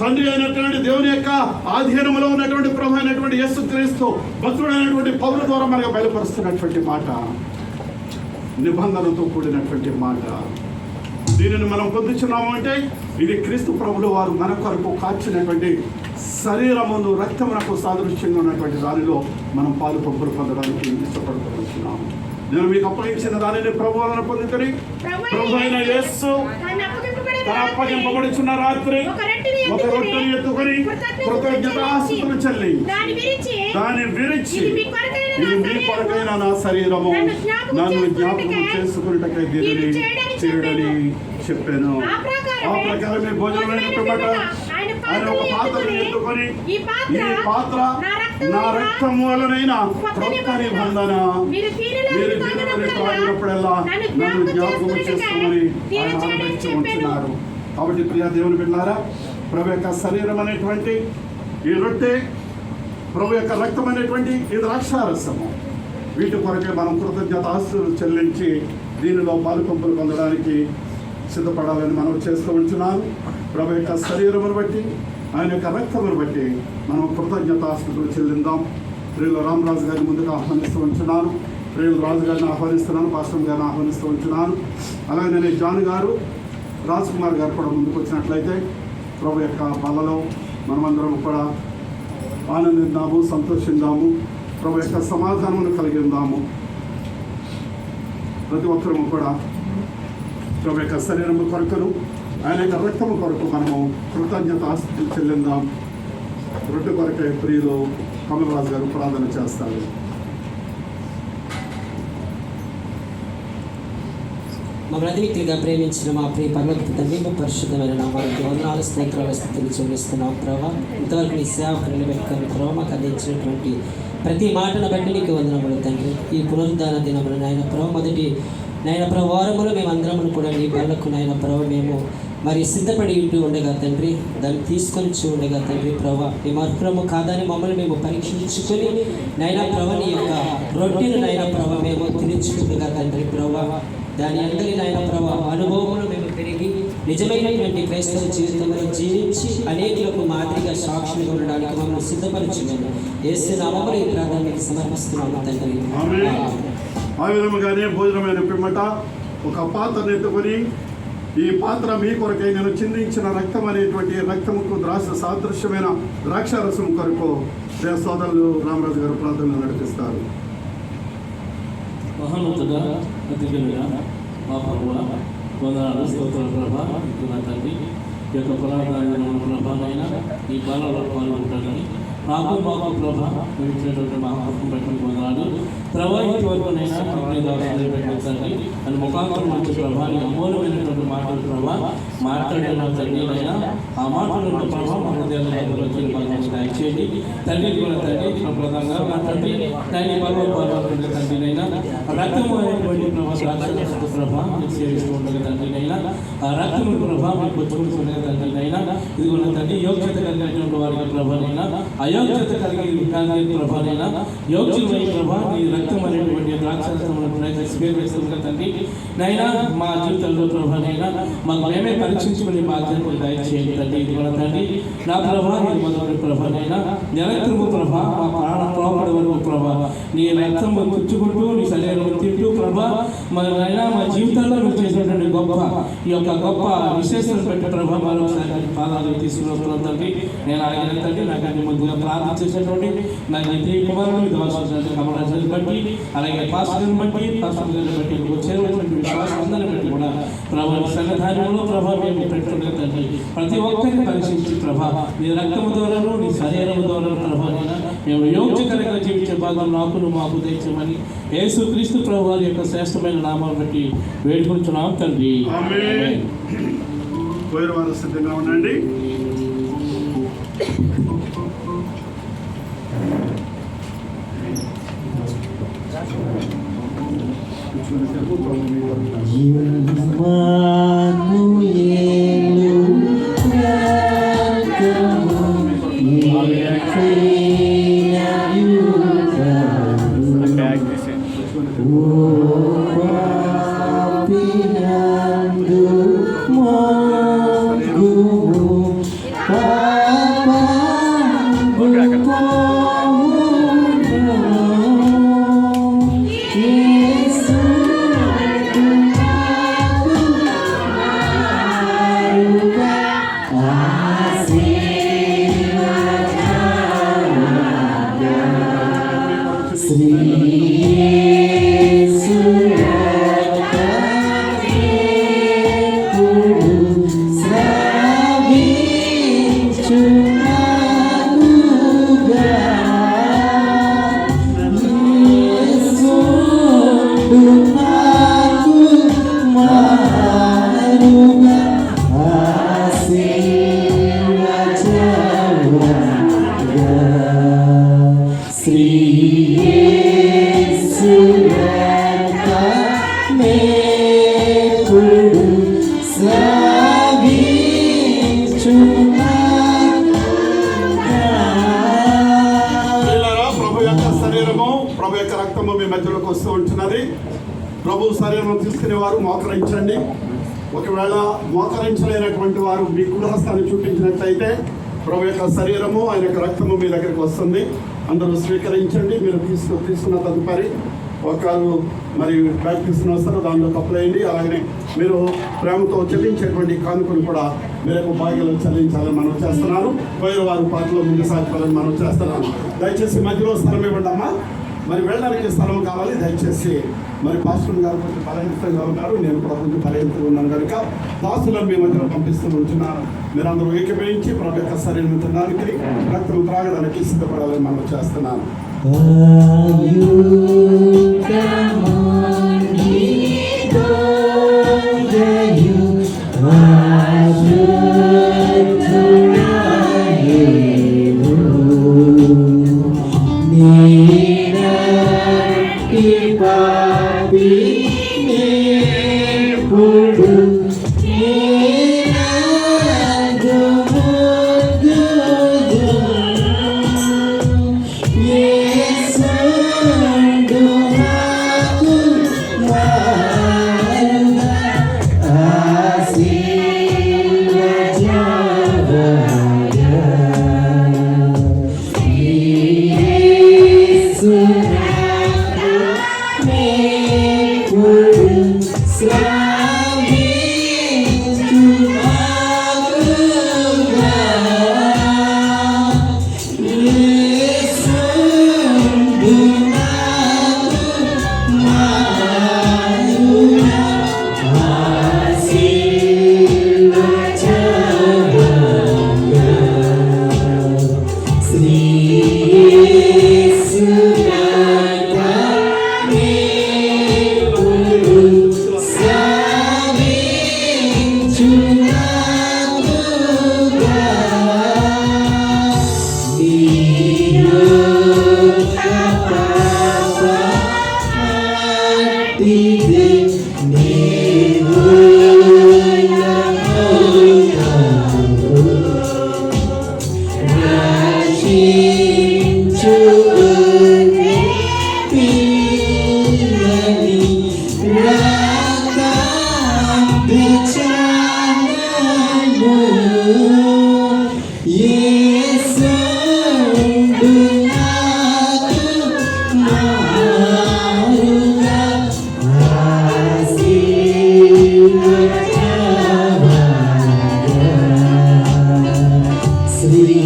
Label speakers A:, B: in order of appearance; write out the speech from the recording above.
A: తండ్రి అయినటువంటి దేవుని యొక్క ఆధీనంలో ఉన్నటువంటి ప్రభు అయినటువంటి యేసు క్రీస్తు భక్తుడైనటువంటి పౌరుల ద్వారా మనకు బయలుపరుస్తున్నటువంటి మాట. నిబంధనతో కూడినటువంటి మాట. దీనిని మనం పొందుతున్నాము అంటే ఇది క్రీస్తు ప్రభులు వారు మన కొరకు కాచినటువంటి శరీరమును రక్తమునకు సాదృశ్యంగా ఉన్నటువంటి దానిలో మనం పాలు పంపులు పొందడానికి ఇష్టపడుతున్నాము. నేను మీకు అప్పగించిన దానిని ప్రభు వలన పొందుకొని ప్రభు అయిన యేసు
B: తాను
A: అప్పగింపబడుచున్న రాత్రి
B: ఒక రొట్టెని
A: ఎత్తుకొని కృతజ్ఞతాస్తుతులు చెల్లి. దాని విరిచి
B: ఇది మీ కొరకైన నా శరీరము. నన్ను జ్ఞాపకం
A: చేసుకున్నటకై దీనిని
B: చేయడని
A: చెప్పాను.
B: ఆ ప్రకారమే
A: ఆ ప్రకారమే భోజనమైన పిమ్మట
B: ఆయన
A: ఒక పాత్రను ఎత్తుకొని
B: ఈ పాత్ర నా రక్తము
A: వలనైన క్రొత్త
B: నిబంధన. మీరు
A: దీనిని తాగినప్పుడల్లా
B: నన్ను జ్ఞాపకం
A: చేసుకోమని ఆయన
B: చెప్పాను.
A: ఉంచున్నారు కాబట్టి ప్రియ దేవుని బిడ్డారా ప్రభు యొక్క శరీరం అనేటువంటి ఈ రొట్టె ప్రభు యొక్క రక్తం అనేటువంటి ఈ ద్రాక్షారసము. వీటి కొరకే మనం కృతజ్ఞత ఆస్తులు చెల్లించి దీనిలో పాలుపంపులు పొందడానికి సిద్ధపడాలని మనం చేస్తూ ఉంటున్నాను ప్రభు యొక్క శరీరమును బట్టి ఆయన యొక్క రక్తమును బట్టి మనం కృతజ్ఞత ఆస్తులు చెల్లిందాం. ప్రియులు రామరాజు గారిని ముందుకు ఆహ్వానిస్తూ ఉంటున్నాను. ప్రియులు రాజు గారిని ఆహ్వానిస్తున్నాను పాస్టర్ గారిని ఆహ్వానిస్తూ ఉంటున్నాను. అలాగే నేను జాన్ గారు రాజ్ కుమార్ గారు కూడా ముందుకు వచ్చినట్లయితే ప్రభు యొక్క బలలో మనమందరం కూడా ఆనందిద్దాము సంతోషిద్దాము ప్రభు యొక్క సమాధానమును కలిగి ఉందాము. ప్రతి ఒక్కరము కూడా ప్రభు యొక్క శరీరము కొరకును ఆయన యొక్క రక్తము కొరకు మనము కృతజ్ఞత ఆస్తి చెల్లిందాం. రొట్టె కొరకే ప్రియులు కమలరాజు గారు ప్రార్థన చేస్తారు.
C: మమ్మల్ని అధికంగా ప్రేమించిన మా ప్రియ పర్వత తండ్రి పరిశుద్ధమైన నామానికి వందనాలు స్నేహితుల స్థితిని చూపిస్తున్నాం ప్రభావ ఇంతవరకు మీ సేవకు నిలబెట్టుకుని ప్రభావ మాకు అందించినటువంటి ప్రతి మాటను బట్టి నీకు వందనములు తండ్రి. ఈ పునరుద్ధాన దినములు నాయన ప్రభావ మొదటి నాయన ప్రభు వారములో మేము అందరము కూడా నీ బలకు నాయన ప్రభావ మేము మరి సిద్ధపడి ఉంటూ ఉండగా తండ్రి. దాన్ని తీసుకొని చూ ఉండగా తండ్రి ప్రభా మేము అర్హులము కాదని మమ్మల్ని మేము పరీక్షించుకొని నైనా ప్రభని యొక్క రొట్టెను నైనా ప్రభ మేము తినించుకుండగా తండ్రి ప్రభా. దాని అందరి నాయన ప్రభా అనుభవంలో మేము పెరిగి నిజమైనటువంటి క్రైస్తవ జీవితంలో జీవించి అనేకులకు మాదిరిగా సాక్షులుగా ఉండడానికి మమ్మల్ని సిద్ధపరచుకున్నాను ఏసు నామములు ఈ ప్రాధాన్యత సమర్పిస్తున్నాము తండ్రి.
A: ఆ విధముగానే భోజనమైన పిమ్మట ఒక పాత్రను ఎత్తుకొని ఈ పాత్ర మీ కొరకై నేను చిందించిన రక్తం అనేటువంటి రక్తముకు ద్రాక్ష సాదృశ్యమైన ద్రాక్షారసం కొరకు సోదరులు రామరాజు గారు ప్రార్థనలు నడిపిస్తారు.
D: మహోన్నతుడా అతిగలుగా మా ప్రభువ వందనాలు స్తోత్ర ప్రభా ఇప్పుడు నా తండ్రి ఈ యొక్క పురాతన ప్రభానైనా ఈ బాలలో పాల్గొంటానని నాకు మాకు ప్రభ ఇచ్చినటువంటి మా హక్కు బట్టి వందనాలు. ప్రభా ఇంటి వరకునైనా కంపెనీ అని ముఖాంతరం వచ్చే ప్రభాని నీ అమూల్యమైనటువంటి మాటలు ప్రభా మాట్లాడిన తండ్రినైనా ఆ మాటలను ప్రభా మన హృదయాల్లో దయచేయండి. తండ్రి కూడా తండ్రి ప్రధానంగా మాట్లాడి తండ్రి తండ్రి పర్వ పర్వ తండ్రినైనా రక్తము అనేటువంటి ప్రభా ప్రభావం సేవిస్తూ ఉండగా తండ్రినైనా ఆ రక్తము ప్రభావం మీకు తండ్రినైనా ఇది కూడా తండ్రి యోగ్యత కలిగినటువంటి వారికి ప్రభానైనా అయోగ్యత కలిగి కలిగిన ప్రభానైనా యోగ్యమైన ప్రభా నీ రక్తం అనేటువంటి ద్రాక్షరసములను తండ్రి నైనా మా జీవితంలో ప్రభానైనా మాకు మేమే పరీక్షించుకునే బాధ్యతలు దయచేయండి తండ్రి. ఇది కూడా తండ్రి నా ప్రభా నీ మొదటి ప్రభానైనా నిరంతరము ప్రభా మా ప్రాణ ప్రోపడి వరకు ప్రభా నీ రక్తం పుచ్చుకుంటూ నీ శరీరం తింటూ ప్రభా మరి నైనా మా జీవితంలో నువ్వు చేసినటువంటి గొప్ప ఈ యొక్క గొప్ప విశేషాలు బట్టి ప్రభా మరొకసారి నీ పాదాలు తీసుకుని తండ్రి. నేను అడిగిన తండ్రి నాకు ముందుగా ప్రార్థన చేసినటువంటి నా నిధి కుమారుడు దోషించినటువంటి కమరాజుని బట్టి అలాగే పాస్టర్ని బట్టి పాస్టర్ గారిని బట్టి వచ్చేటువంటి విశ్వాసం అందరిని బట్టి కూడా ప్రభా నీ సన్నిధానంలో ప్రభా మేము పెట్టుకుంటే తండ్రి. ప్రతి ఒక్కరిని పరీక్షించి ప్రభా నీ రక్తము ద్వారాను నీ శరీరము ద్వారా ప్రభా మేము యోగ్యకరంగా జీవించే భాగం నాకును మాకు తెచ్చమని యేసు క్రీస్తు ప్రభు వారి యొక్క శ్రేష్టమైన నామాన్ని బట్టి వేడుకుంటున్నాం తండ్రి.
A: ఆమేన్. పోయిన వారు సిద్ధంగా ఉండండి
E: జీవన 아. మధ్యలోకి వస్తూ ఉంటున్నది. ప్రభు శరీరం తీసుకునే వారు మోకరించండి. ఒకవేళ మోకరించలేనటువంటి వారు మీ కులహస్తాన్ని చూపించినట్లయితే ప్రభు యొక్క శరీరము ఆయన యొక్క రక్తము మీ దగ్గరికి వస్తుంది. అందరూ స్వీకరించండి. మీరు తీసుకు తీసుకున్న తదుపరి ఒకరు మరి బ్యాగ్ తీసుకుని వస్తారు. దానిలో కప్పులేయండి అలాగనే మీరు ప్రేమతో చెల్లించేటువంటి కానుకలు కూడా మీరు భాగ్యలో చెల్లించాలని మనం చేస్తున్నాను పోయిన వారు పాటలో ముందు సాగిపోవాలని మనం చేస్తున్నాను దయచేసి మధ్యలో స్థలం ఇవ్వండి అమ్మా మరి వెళ్ళడానికి స్థలం కావాలి. దయచేసి మరి పాస్టర్ గారు కొంచెం బలహీనంగా ఉన్నారు. నేను కూడా కొంచెం బలహీనంగా దాసులను మీ మధ్యలో పంపిస్తూ ఉంటున్నాను. మీరందరూ ఏకీభవించి ప్రభు యొక్క శరీరం తినడానికి రక్తం త్రాగడానికి సిద్ధపడాలని మనం చేస్తున్నాను.
F: Свісня